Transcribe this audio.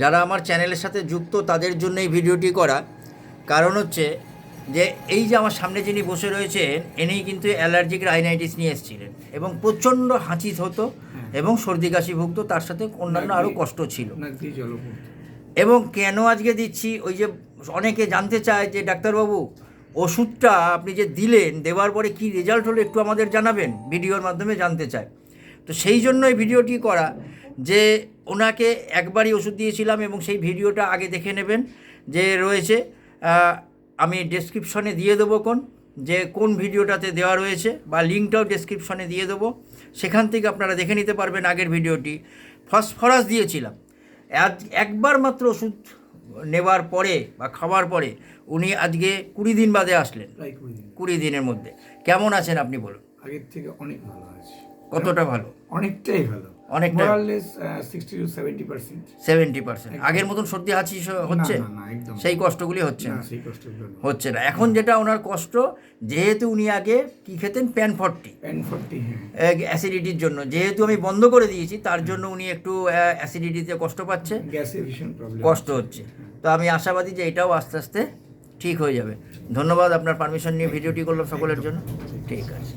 যারা আমার চ্যানেলের সাথে যুক্ত তাদের জন্য এই ভিডিওটি করা। কারণ হচ্ছে যে এই যে আমার সামনে যিনি বসে রয়েছেন এনেই কিন্তু অ্যালার্জিক রাইনাইটিস নিয়ে এসেছিলেন। এবং প্রচণ্ড হাঁচি হতো এবং সর্দি কাশি ভুগতো তার সাথে অন্যান্য আরও কষ্ট ছিল। এবং কেন আজকে দিচ্ছি ওই যে অনেকে জানতে চায় যে ডাক্তারবাবু ওষুধটা আপনি যে দিলেন দেওয়ার পরে কি রেজাল্ট হলো একটু আমাদের জানাবেন ভিডিওর মাধ্যমে জানতে চায়। তো সেই জন্য এই ভিডিওটি করা যে ওনাকে একবারই ওষুধ দিয়েছিলাম এবং সেই ভিডিওটা আগে দেখে নেবেন যে রয়েছে। আমি ডেসক্রিপশনে দিয়ে দেবো কোন যে কোন ভিডিওটাতে দেওয়া রয়েছে বা লিঙ্কটাও ডেসক্রিপশনে দিয়ে দেবো। সেখান থেকে আপনারা দেখে নিতে পারবেন আগের ভিডিওটি। ফসফরাস দিয়েছিলাম। আজ- একবার মাত্র ওষুধ নেবার পরে বা খাওয়ার পরে উনি আজকে কুড়ি দিন বাদে আসলেন। কুড়ি দিনের মধ্যে। কেমন আছেন আপনি বলুন? আগের থেকে অনেক ভালো আছে। কতটা ভালো? অনেকটাই ভালো। সিক্সটি সেভেন্টি পার্সেন্ট পার্সেন্ট আগের মতন সর্দি হাঁচি হচ্ছে? সেই কষ্টগুলি হচ্ছে না হচ্ছে না। এখন যেটা ওনার কষ্ট যেহেতু উনি আগে কি খেতেন? Pan forty. হ্যাঁ। অ্যাসিডিটির জন্য। যেহেতু আমি বন্ধ করে দিয়েছি তার জন্য উনি একটু অ্যাসিডিটিতে কষ্ট পাচ্ছে। কষ্ট হচ্ছে। তো আমি আশাবাদী যে এটাও আস্তে আস্তে ঠিক হয়ে যাবে। ধন্যবাদ আপনার পারমিশন নিয়ে ভিডিওটি করলাম সকলের জন্য। ঠিক আছে।